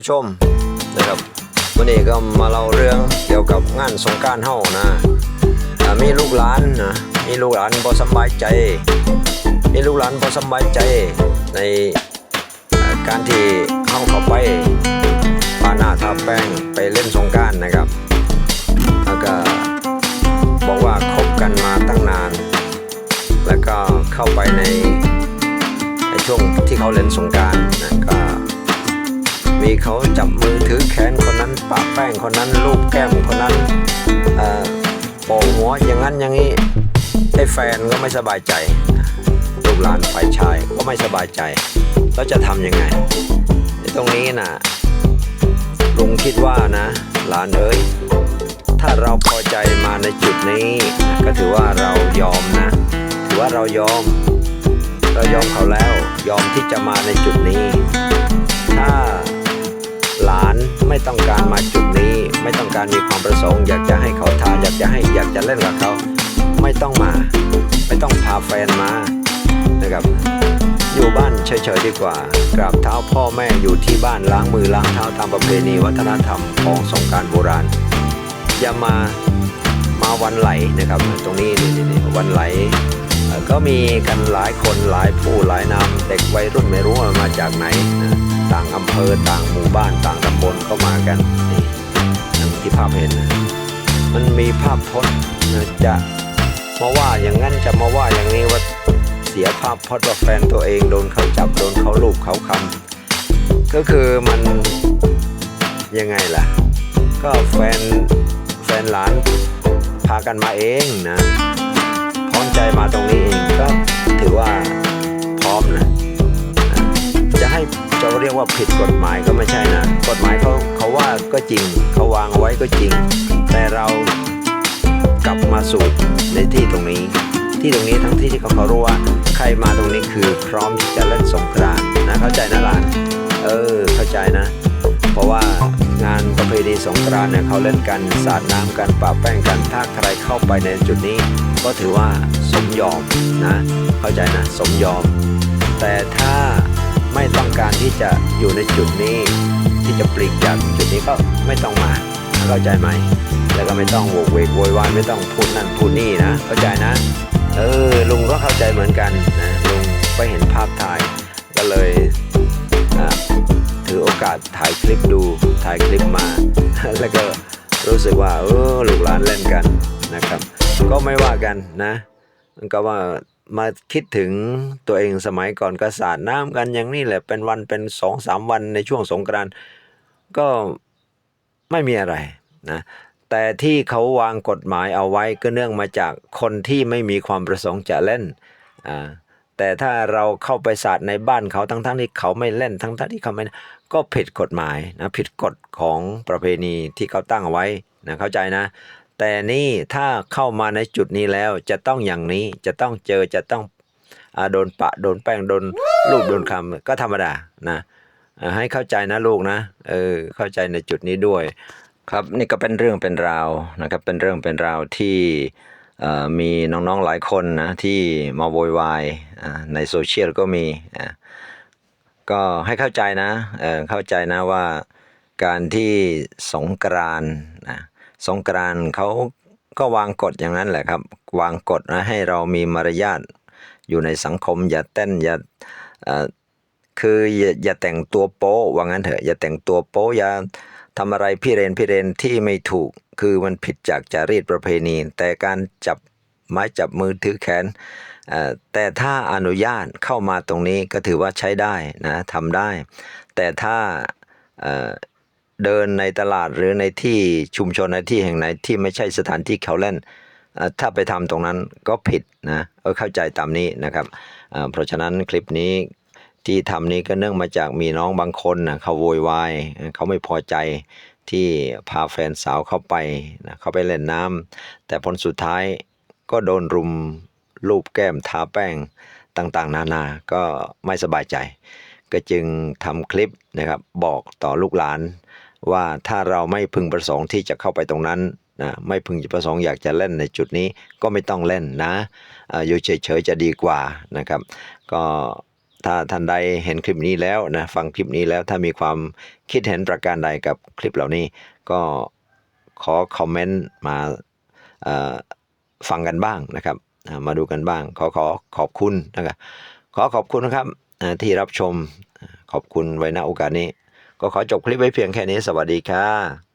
ผู้ชมนะครับวันนี้ก็มาเล่าเรื่องเกี่ยวกับงานสงการเฮานะมีลูกหลานนะมีลูกหลานบ่สบายใจ มีลูกหลานบ่สบายใจในการที่เฮาเข้าไปปาหน้าทาแป้งไปเล่นสงการนะครับแล้วก็บอกว่าคบกันมาตั้งนาน แล้วก็เข้าไปในในช่วงที่เขาเล่นสงการนะก็มี เขาจับมือถือแขนคนนั้นปะแป้งคนนั้นลูบแก้มคนนั้นเอ่อโปะหัวอย่างนั้นอย่างนี้ไอ้แฟนก็ไม่สบายใจลูกหลานฝ่ายชายก็ไม่สบายใจ แล้วจะทำยังไงตรงนี้นะลุงคิดว่านะ หลานเอ้ยถ้าเราพอใจมาในจุดนี้ ก็ถือว่าเรายอมนะ ถือว่าเรายอม เรายอมเขาแล้ว ยอมที่จะมาในจุดนี้ ถ้าานไม่ต้องการมาจุดนี้ ไม่ต้องการมีความประสงค์ อยากจะให้เขาทานอยากจะให้อยากจะเล่นกับเขา ไม่ต้องมา ไม่ต้องพาแฟนมานะครับ อยู่บ้านเฉยๆดีกว่ากราบเท้าพ่อแม่อยู่ที่บ้านล้างมือล้างเท้าตามประเพณีวัฒนธรรมของสงการโบราณ อย่ามามาวันไหลนะครับ ตรงนี้นี่นี่วันไหลก็มีกันหลายคนหลายผู้หลายนามเด็กวัยรุ่นไม่รู้ว่ามาจากไหนนะ ต่างอำเภอต่างหมู่บ้านต่างตำบลก็มากันนี่อย่างที่ภาพเห็นนะมันมีภาพพจน์นจะมาว่าอย่างนั้นจะมาว่าอย่างนี้ว่าเสียภาพพจน์ว่าแฟนตัวเองโดนเขาจับโดนเขาลูบเขาคำก็คือมันยังไงล่ะ ก็แฟนแฟนหลานพากันมาเองนะพร้อมใจมาตรงนี้เองก็ถือว่า ยกว่าผิดกฎหมายก็ไม่ใช่นะ กฎหมายเขาเขาว่าก็จริง เขาวางเอาไว้ก็จริง แต่เรากลับมาสู่ในที่ตรงนี้ ที่ตรงนี้ทั้งที่ที่เขาเขารู้ว่าใครมาตรงนี้คือพร้อมที่จะเล่นสงกรานนะเข้าใจนะหลานเออเข้าใจนะ เพราะว่างานประเพณีสงกรานเนี่ยเขาเล่นกันสาดน้ำกันปะแป้งกันถ้าใครเข้าไปในจุดนี้ ก็ถือว่าสมยอมนะ เข้าใจนะสมยอม แต่ถ้า จะอยู่ในจุดนี้ ที่จะปลีกจากจุดนี้ก็ไม่ต้องมาเข้าใจไหม แล้วก็ไม่ต้องโวกเวกโวยวายไม่ต้องพูดนั่นพูดนี่นะ เข้าใจนะ เออลุงก็เข้าใจเหมือนกันนะลุงไปเห็นภาพถ่าย ก็เลยอ่าถือโอกาสถ่ายคลิปดูถ่ายคลิปมา แล้วก็รู้สึกว่าเออลูกหลานเล่นกันนะครับ ก็ไม่ว่ากันนะ มันก็ว่า มาคิดถึงตัวเองสมัยก่อนก็สาดน้ำกันอย่างนี้แหละเป็นวันเป็นสองสามวันในช่วงสงกรานต์ก็ไม่มีอะไรนะแต่ที่เขาวางกฎหมายเอาไว้ก็เนื่องมาจากคนที่ไม่มีความประสงค์จะเล่นอ่าแต่ถ้าเราเข้าไปสาดในบ้านเขาทั้งๆที่เขาไม่เล่นทั้งๆที่เขาไม่ก็ผิดกฎหมายนะผิดกฎของประเพณีที่เขาตั้งเอาไว้นะเข้าใจนะ แต่นี่ถ้าเข้ามาในจุดนี้แล้วจะต้องอย่างนี้จะต้องเจอจะต้องอาโดนปะโดนแป้งโดนลูกโดนคำก็ธรรมดานะอ่าให้เข้าใจนะลูกนะเออเข้าใจในจุดนี้ด้วย ครับนี่ก็เป็นเรื่องเป็นราวนะครับเป็นเรื่องเป็นราวที่เอ่อมีน้องๆหลายคนนะที่มาโวยวายอ่าในโซเชียลก็มีอ่าก็ให้เข้าใจนะเออเข้าใจนะว่าการที่สงกรานต์นะ สงกรานเขาก็วางกฎอย่างนั้นแหละครับ วางกฎนะให้เรามีมารยาทอยู่ในสังคม อย่าเต้นอย่าคืออย่าอย่าแต่งตัวโป๊ะว่างั้นเถอะอย่าแต่งตัวโป๊ะอย่าทำอะไรพี่เรนพี่เรนที่ไม่ถูกคือมันผิดจากจารีตประเพณี แต่การจับไม้จับมือถือแขนแต่ถ้าอนุญาตเข้ามาตรงนี้ก็ถือว่าใช้ได้นะทำได้ แต่ถ้า เดินในตลาดหรือในที่ชุมชนในที่แห่งไหนที่ไม่ใช่สถานที่เขาเล่นเอ่อถ้าไปทำตรงนั้นก็ผิดนะเออเข้าใจตามนี้นะครับเพราะฉะนั้นคลิปนี้ที่ทำนี้ก็เนื่องมาจากมีน้องบางคนนะเขาโวยวายเขาไม่พอใจที่พาแฟนสาวเข้าไปนะเขาไปเล่นน้ำแต่ผลสุดท้ายก็โดนรุมลูบแก้มทาแป้งต่างๆ นานาก็ไม่สบายใจ ก็จึงทำคลิปนะครับบอกต่อลูกหลาน ว่าถ้าเราไม่พึงประสงค์ที่จะเข้าไปตรงนั้นนะไม่พึงประสงค์อยากจะเล่นในจุดนี้ก็ไม่ต้องเล่นนะอยู่เฉยๆจะดีกว่านะครับ ก็ถ้าท่านใดเห็นคลิปนี้แล้วนะฟังคลิปนี้แล้วถ้ามีความคิดเห็นประการใดกับคลิปเหล่านี้ ก็ขอคอมเมนต์มาฟังกันบ้างนะครับ มาดูกันบ้าง ขอขอขอบคุณนะครับขอขอบคุณนะครับที่รับชมขอบคุณไว้ณโอกาสนี้ ก็ขอจบคลิปไว้เพียงแค่นี้สวัสดีค่ะ